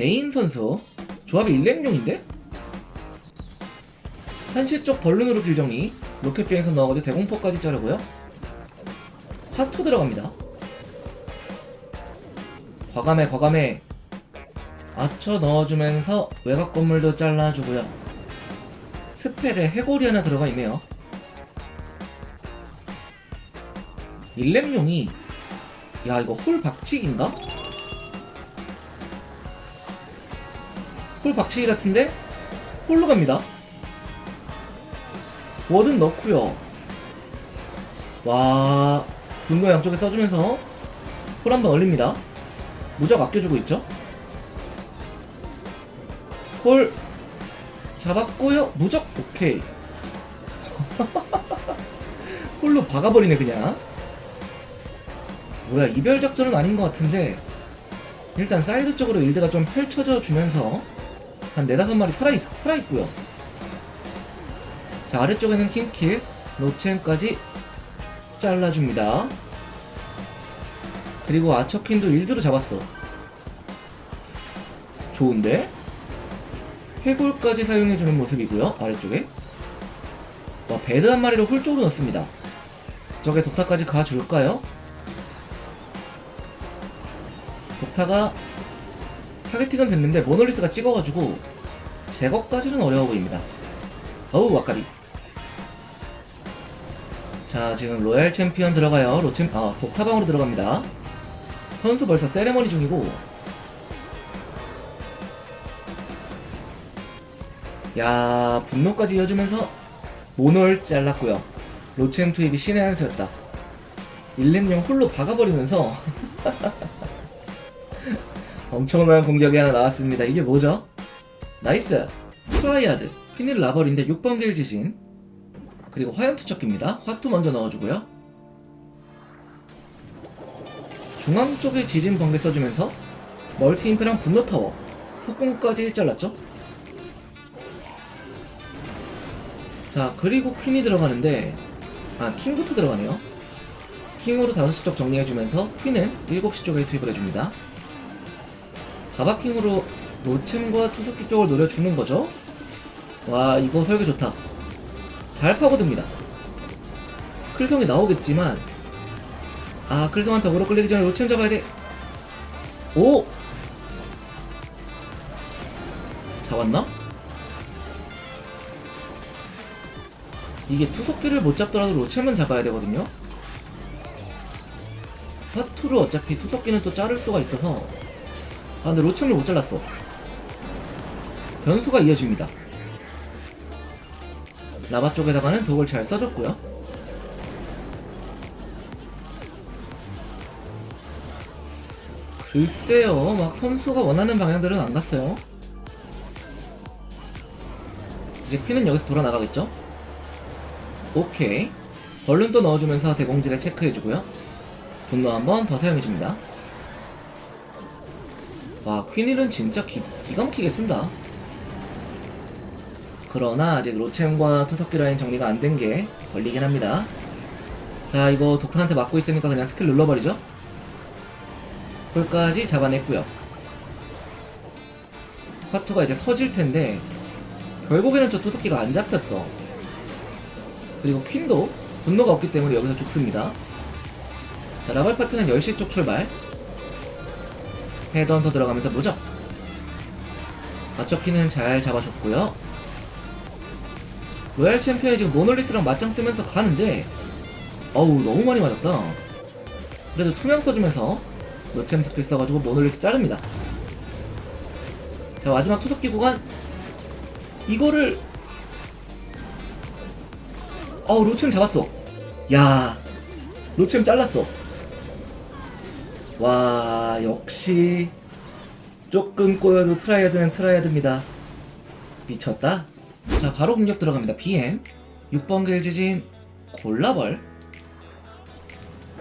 베인 선수. 조합이 일렘용인데? 한시 쪽 벌룬으로 길정리 로켓 비행선 넣어가지고 대공포까지 자르고요. 화투 들어갑니다. 과감해 과감해. 아처 넣어주면서 외곽 건물도 잘라주고요. 스펠에 해골이 하나 들어가 있네요. 일렘용이. 야 이거 홀 박치기인가? 홀 박치기 같은데 홀로 갑니다. 워든 넣고요. 와 분노 양쪽에 써주면서 홀 한번 올립니다. 무적 아껴주고 있죠. 홀 잡았고요. 무적 오케이. 홀로 박아버리네 그냥. 뭐야 이별 작전은 아닌 것 같은데 일단 사이드 쪽으로 일드가 좀 펼쳐져 주면서 한 네다섯 마리 살아있, 살아있고요. 자 아래쪽에는 킹스킬 노첸까지 잘라줍니다. 그리고 아처킨도 일드로 잡았어. 좋은데? 해골까지 사용해주는 모습이고요 아래쪽에. 와 배드 한 마리로 홀 쪽으로 넣습니다. 저게 독타까지 가줄까요? 독타가 타겟팅은 됐는데 모놀리스가 찍어가지고 제거까지는 어려워 보입니다. 어우 와까비. 자 지금 로얄 챔피언 들어가요. 로챔 아 독타방으로 들어갑니다. 선수 벌써 세레머니 중이고. 야 분노까지 이어주면서 모놀 잘랐고요. 로챔 투입이 신의 한 수였다. 일렘용 홀로 박아버리면서 엄청난 공격이 하나 나왔습니다. 이게 뭐죠? 나이스! 트라이아드, 퀸일 라벌인데 6번 길 지신 그리고 화염투척기입니다. 화투 먼저 넣어주고요. 중앙 쪽에 지진 번개 써주면서 멀티 임페랑 분노 타워 속공까지 잘랐죠? 자 그리고 퀸이 들어가는데 아 킹부터 들어가네요. 킹으로 5시 쪽 정리해주면서 퀸은 7시 쪽에 투입을 해줍니다. 가바킹으로 로챔과 투석기 쪽을 노려주는 거죠. 와 이거 설계 좋다. 잘 파고듭니다. 클성이 나오겠지만 아 클성한테 오로 끌리기 전에 로챔 잡아야 돼. 오 잡았나? 이게 투석기를 못 잡더라도 로챔은 잡아야 되거든요. 화투로 어차피 투석기는 또 자를 수가 있어서 아 근데 로챔을 못 잘랐어. 변수가 이어집니다. 라바 쪽에다가는 독을 잘 써줬고요. 글쎄요 막 선수가 원하는 방향들은 안 갔어요. 이제 퀸은 여기서 돌아나가겠죠? 오케이. 벌룬도 넣어주면서 대공질에 체크해주고요. 분노 한번 더 사용해줍니다 와 퀸일은 진짜 기, 기가 막히게 쓴다. 그러나 아직 로챔과 투석기 라인 정리가 안 된 게 걸리긴 합니다. 자 이거 독타한테 맞고 있으니까 그냥 스킬 눌러버리죠. 홀까지 잡아냈고요. 화투가 이제 터질 텐데 결국에는 저 투석기가 안 잡혔어. 그리고 퀸도 분노가 없기 때문에 여기서 죽습니다. 자 라발 파트는 10시 쪽 출발 헤드헌터 들어가면서 무적 맞춰키는 잘 잡아줬고요. 로얄 챔피언이 지금 모놀리스랑 맞짱 뜨면서 가는데 어우 너무 많이 맞았다. 그래도 투명 써주면서 노챔 스킬 써가지고 모놀리스 자릅니다. 자 마지막 투석기 구간. 이거를 어우 로챔 잡았어. 야 로챔 잘랐어 와 역시 조금 꼬여도 트라이아드는 트라이아드입니다. 미쳤다. 자 바로 공격 들어갑니다. 비엔 6번 길 지진 골라벌.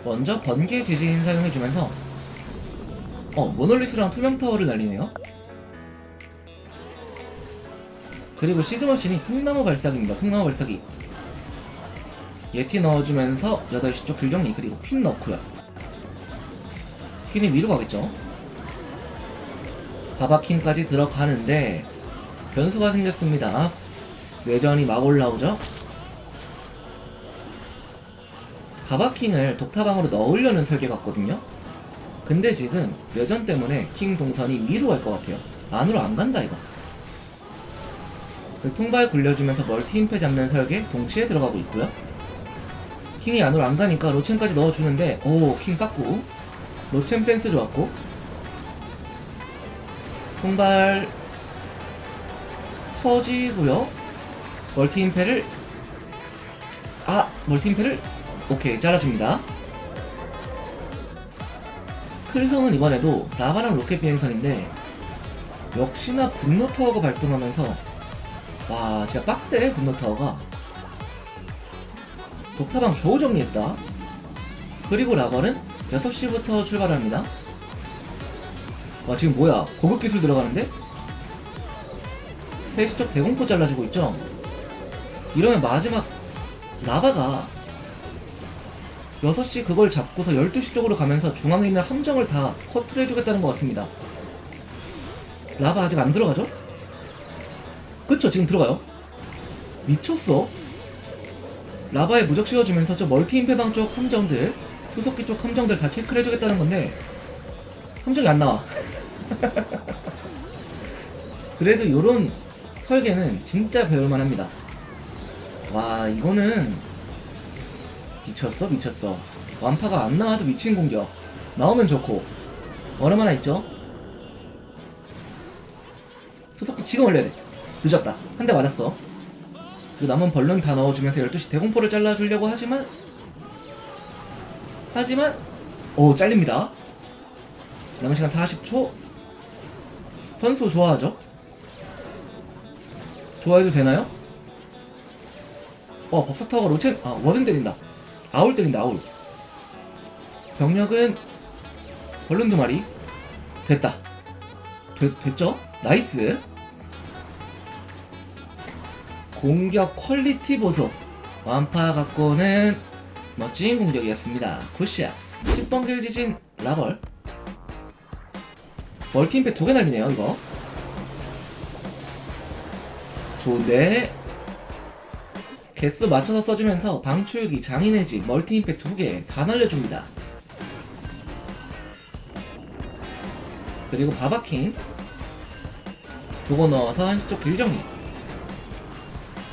먼저 번개 지진 사용해주면서 어 모놀리스랑 투명타워를 날리네요. 그리고 시즈머신이 통나무 발사기입니다. 통나무 발사기. 예티 넣어주면서 8시 쪽 길정리 그리고 퀸 넣고요 퀸이 위로 가겠죠 바바킹까지 들어가는데 변수가 생겼습니다. 외전이 막 올라오죠? 바바킹을 독타방으로 넣으려는 설계 같거든요? 근데 지금 외전 때문에 킹 동선이 위로 갈 것 같아요. 안으로 안 간다, 이거. 그 통발 굴려주면서 멀티 임패 잡는 설계 동시에 들어가고 있고요. 킹이 안으로 안 가니까 로챔까지 넣어주는데, 오, 킹 빠꾸. 로챔 센스 좋았고. 통발 터지고요. 멀티 임패를 아 멀티 임패를 오케이 잘라줍니다. 클성은 이번에도 라바랑 로켓 비행선인데 역시나 분노 타워가 발동하면서 와 진짜 빡세 분노 타워가 독타방 겨우 정리했다. 그리고 라벌은 6시부터 출발합니다. 와 지금 뭐야 고급 기술 들어가는데? 3시 쪽 대공포 잘라주고 있죠? 이러면 마지막 라바가 6시 그걸 잡고서 12시 쪽으로 가면서 중앙에 있는 함정을 다 커트를 해주겠다는 것 같습니다. 라바 아직 안 들어가죠? 그쵸 지금 들어가요. 미쳤어. 라바에 무적 씌워주면서 저 멀티 임페방 쪽 함정들 수석기 쪽 함정들 다 체크를 해주겠다는 건데 함정이 안 나와. 그래도 요런 설계는 진짜 배울만 합니다. 와, 이거는 미쳤어, 미쳤어. 완파가 안 나와도 미친 공격. 나오면 좋고. 얼마나 있죠? 투석기 지금 올려야 돼. 늦었다. 한 대 맞았어. 그리고 남은 벌룬 다 넣어주면서 12시 대공포를 잘라주려고 하지만 하지만 오 잘립니다. 남은 시간 40초. 선수 좋아하죠? 좋아해도 되나요? 어, 법사타워가 로첸, 아, 워든 때린다. 아울 때린다, 아울. 병력은 벌룬 두 마리. 됐다. 됐, 됐죠? 나이스. 공격 퀄리티 보소. 완파 갖고는 멋진 공격이었습니다. 굿샷. 10번 길 지진 라벌. 멀티임팩 두개 날리네요, 이거. 좋은데. 개수 맞춰서 써주면서 방출기, 장인의 집, 멀티임팩 두 개 다 날려줍니다. 그리고 바바킹. 도고 넣어서 한시 쪽 길정리.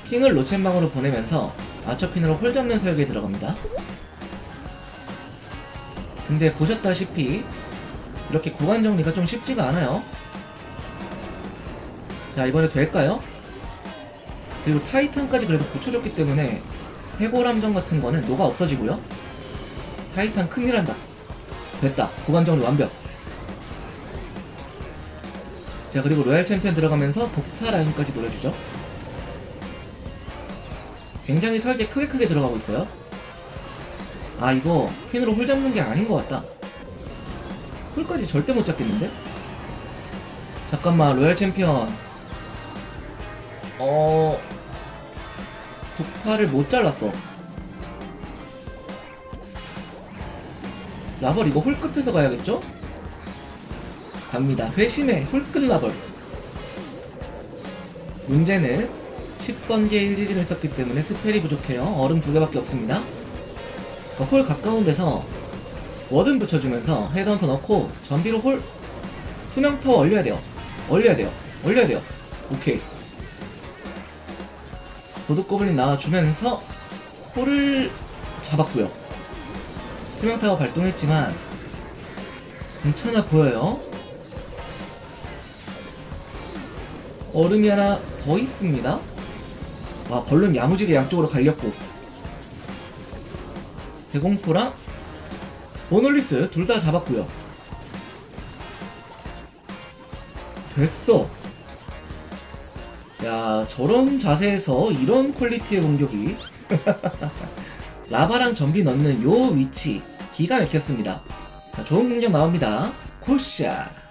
킹을 로첸방으로 보내면서 아처핀으로 홀 잡는 설계에 들어갑니다. 근데 보셨다시피 이렇게 구간 정리가 좀 쉽지가 않아요. 자, 이번에 될까요? 그리고 타이탄까지 그래도 붙여줬기 때문에 해골 함정 같은 거는 녹아 없어지고요. 타이탄 큰일 한다. 됐다. 구간 정리 완벽. 자, 그리고 로얄 챔피언 들어가면서 독타 라인까지 노려주죠. 굉장히 설계 크게 크게 들어가고 있어요. 아, 이거 퀸으로 홀 잡는 게 아닌 것 같다. 홀까지 절대 못 잡겠는데? 잠깐만, 로얄 챔피언. 어, 독타를 못 잘랐어. 라벌 이거 홀 끝에서 가야겠죠? 갑니다. 회심의 홀끝 라벌. 문제는 10번개 1지진을 썼기 때문에 스펠이 부족해요. 얼음 두 개밖에 없습니다. 그러니까 홀 가까운 데서 워든 붙여주면서 헤드헌터 넣고 전비로 홀 투명 타워 얼려야 돼요. 얼려야 돼요. 얼려야 돼요. 오케이. 도둑 고블린 나와주면서 홀을 잡았고요. 투명 타워 발동했지만 괜찮아 보여요. 얼음이 하나 더 있습니다. 아 벌룬 야무지게 양쪽으로 갈렸고 대공포랑 모놀리스 둘 다 잡았고요. 됐어. 야 저런 자세에서 이런 퀄리티의 공격이 라바랑 전비 넣는 요 위치 기가 막혔습니다. 자, 좋은 공격 나옵니다. 굿샷.